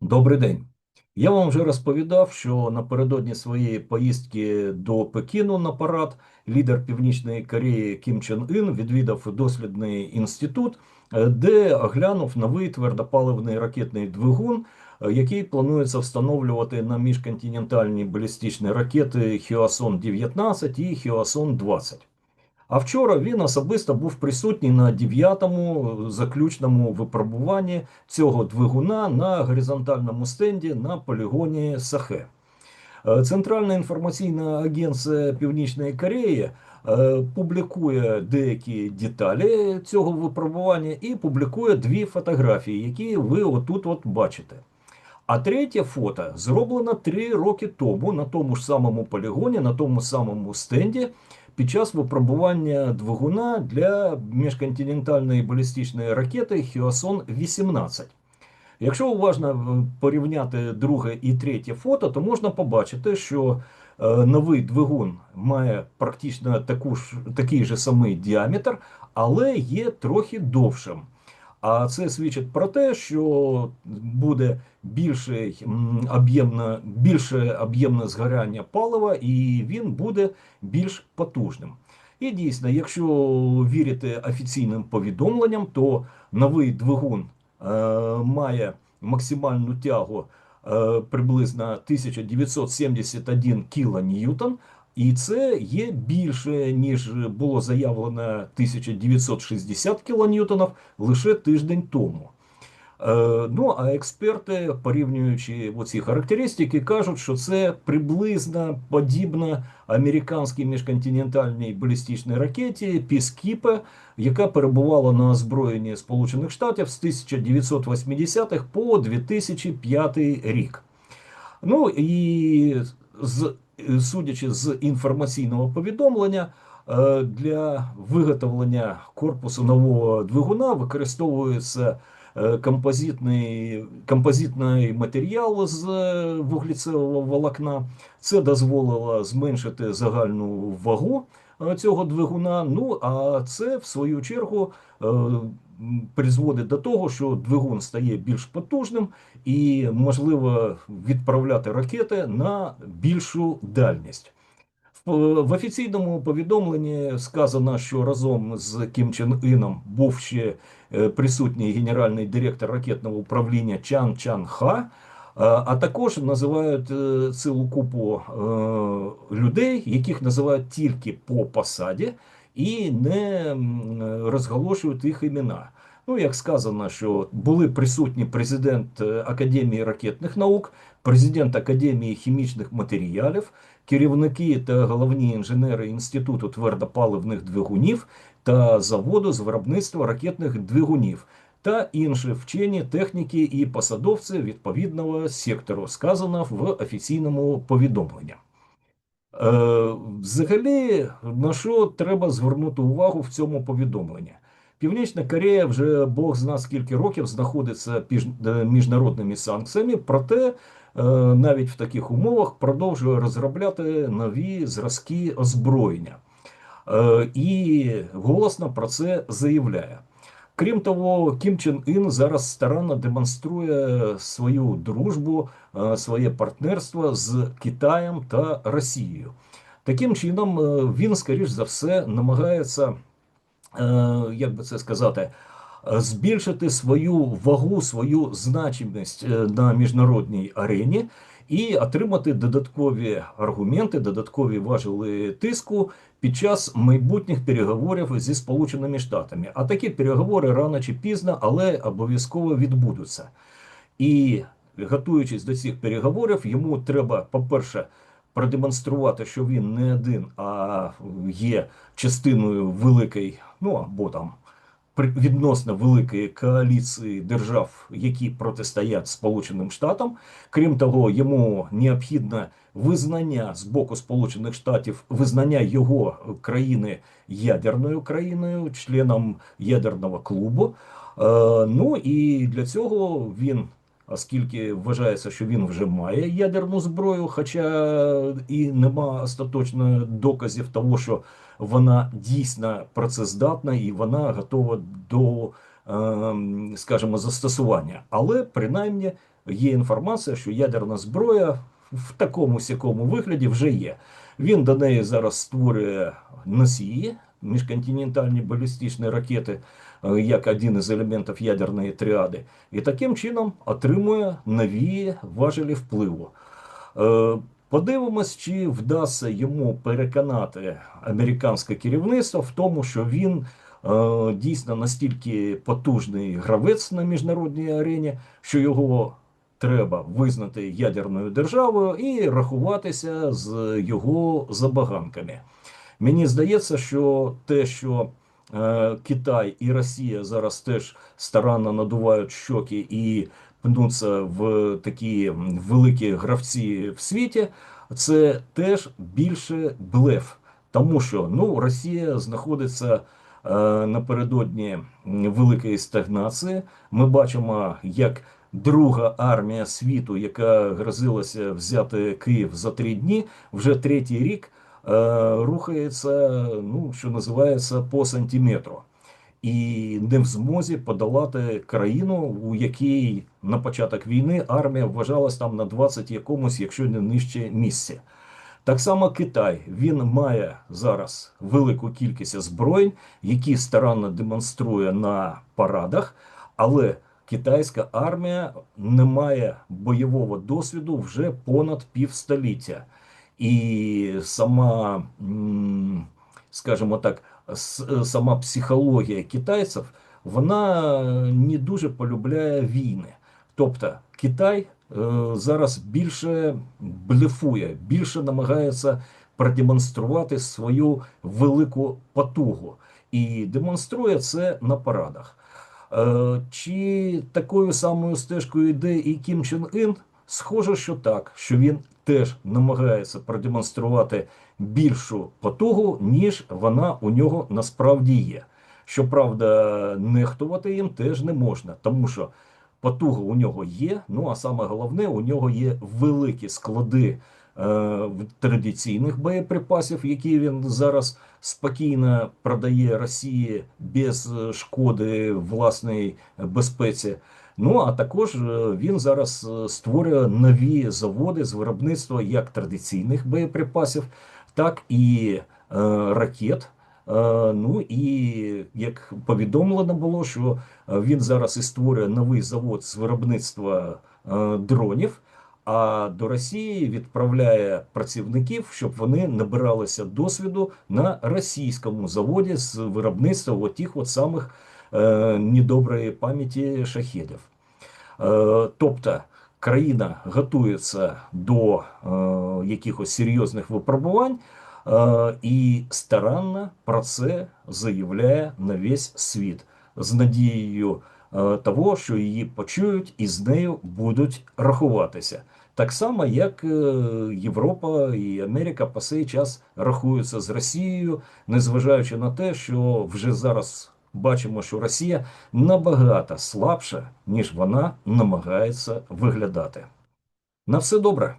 Добрий день. Я вам вже розповідав, що напередодні своєї поїздки до Пекіну на парад лідер Північної Кореї Кім Чен Ін відвідав дослідний інститут, е, де оглянув новий твердопаливний ракетний двигун, е, який планується встановлювати на міжконтинентальні балістичні ракети Хіосон 19 і Хіосон 20. А вчора він особисто був присутній на дев'ятому заключному випробуванні цього двигуна на горизонтальному стенді на полігоні Сахе. Е, Центральна інформаційна агенція Північної Кореї е, публікує деякі деталі цього випробування і публікує дві фотографії, які ви отут от бачите. А третє фото зроблено три роки тому на тому ж самому полігоні, на тому самому стенді, під час випробування двигуна для міжконтинентальної балістичної ракети Хіосон 18. Якщо уважно е, порівняти друге і третє фото, то можна побачити, що е, новий двигун має практично таку ж, такий же самий діаметр, але є трохи довшим. А це свідчить про те, що буде більше об'ємне більше об'ємне згоряння палива, і він буде більш потужним. І дійсно, якщо вірити офіційним повідомленням, то новий двигун е, має максимальну тягу е, приблизно 1971 кН, і це є більше, ніж було заявлено 1960 кН лише тиждень тому. Е, ну, а експерти, порівнюючи оці характеристики, кажуть, що це приблизно подібно американській міжконтинентальній балістичній ракеті Піскіпе, яка перебувала на озброєнні Сполучених Штатів з 1980-х по 2005 рік. Ну і з, судячи з інформаційного повідомлення, е, для виготовлення корпусу нового двигуна використовується е, композитний композитний матеріал з е, вуглецевого волокна. Це дозволило зменшити загальну вагу цього двигуна. Ну а це в свою чергу призводить до того, що двигун стає більш потужним і можливо відправляти ракети на більшу дальність. В офіційному повідомленні сказано, що разом з Кім Чен Іном був ще е, присутній генеральний директор ракетного управління Чан Чан Ха, а також називають е, цілу купу е, людей, яких називають тільки по посаді і не розголошують їх імена. Ну, як сказано, що були присутні президент е, Академії ракетних наук, президент Академії хімічних матеріалів, керівники та головні інженери Інституту твердопаливних двигунів та заводу з виробництва ракетних двигунів та інші вчені техніки і посадовці відповідного сектору, сказано в офіційному повідомленні. Е, взагалі, на що треба звернути увагу в цьому повідомленні? Північна Корея вже Бог зна скільки років знаходиться під е, міжнародними санкціями, проте е, навіть в таких умовах продовжує розробляти нові зразки озброєння і голосно про це заявляє. Крім того, Кім Чен Ін зараз старанно демонструє свою дружбу, е, своє партнерство з Китаєм та Росією. Таким чином, е, він, скоріш за все, намагається, е, як би це сказати, збільшити свою вагу, свою значимість на міжнародній арені і отримати додаткові аргументи, додаткові важели тиску під час майбутніх переговорів зі Сполученими Штатами. А такі переговори рано чи пізно, але обов'язково відбудуться. І готуючись до цих переговорів, йому треба, по-перше, продемонструвати, що він не один, а є частиною великої, ну або там відносно великої коаліції держав, які протистоять Сполученим Штатам. Крім того, йому необхідне визнання з боку Сполучених Штатів, визнання його країни ядерною країною, членом ядерного клубу. Е, ну і для цього він. Оскільки вважається, що він вже має ядерну зброю, хоча і нема остаточно доказів того, що вона дійсно працездатна і вона готова до, ем, скажімо, застосування. Але принаймні є інформація, що ядерна зброя в такому сякому вигляді вже є. Він до неї зараз створює носії, міжконтинентальні балістичні ракети, як один із елементів ядерної тріади, і таким чином отримує нові важелі впливу. Е, Подивимось, чи вдасться йому переконати американське керівництво в тому, що він е, дійсно настільки потужний гравець на міжнародній арені, що його треба визнати ядерною державою і рахуватися з його забаганками. Мені здається, що те, що е, Китай і Росія зараз теж старанно надувають щоки і пнуться в такі великі гравці в світі, це теж більше блеф. Тому що ну, Росія знаходиться е, напередодні великої стагнації. Ми бачимо, як друга армія світу, яка грозилася взяти Київ за три дні, вже третій рік е, рухається, ну, що називається, по сантиметру. І не в змозі подолати країну, у якій на початок війни армія вважалась там на 20 якомусь, якщо не нижче місці. Так само Китай він має зараз велику кількість озброєнь, які старанно демонструє на парадах, але китайська армія не має бойового досвіду вже понад півстоліття. І сама, скажімо так, сама психологія китайців, вона не дуже полюбляє війни. Тобто Китай е, зараз більше блефує, більше намагається продемонструвати свою велику потугу і демонструє це на парадах. Е, Чи такою самою стежкою йде і Кім Чен Ін? Схоже, що так, що він теж намагається продемонструвати більшу потугу, ніж вона у нього насправді є. Щоправда, нехтувати їм теж не можна, тому що потуга у нього є. Ну а саме головне, у нього є великі склади е, традиційних боєприпасів, які він зараз спокійно продає Росії без е, шкоди власній безпеці. Ну а також е, він зараз е, створює нові заводи з виробництва як традиційних боєприпасів, так і е, ракет. Е, Ну і як повідомлено було, що він зараз і створює новий завод з виробництва дронів. А до Росії відправляє працівників, щоб вони набиралися досвіду на російському заводі з виробництва отих от самих недоброї пам'яті шахедів. Е, тобто країна готується до е, якихось серйозних випробувань і старанно про це заявляє на весь світ з надією е, того, що її почують і з нею будуть рахуватися. Так само, як е, Європа і Америка по сей час рахуються з Росією, незважаючи на те, що вже зараз бачимо, що Росія набагато слабша, ніж вона намагається виглядати. На все добре.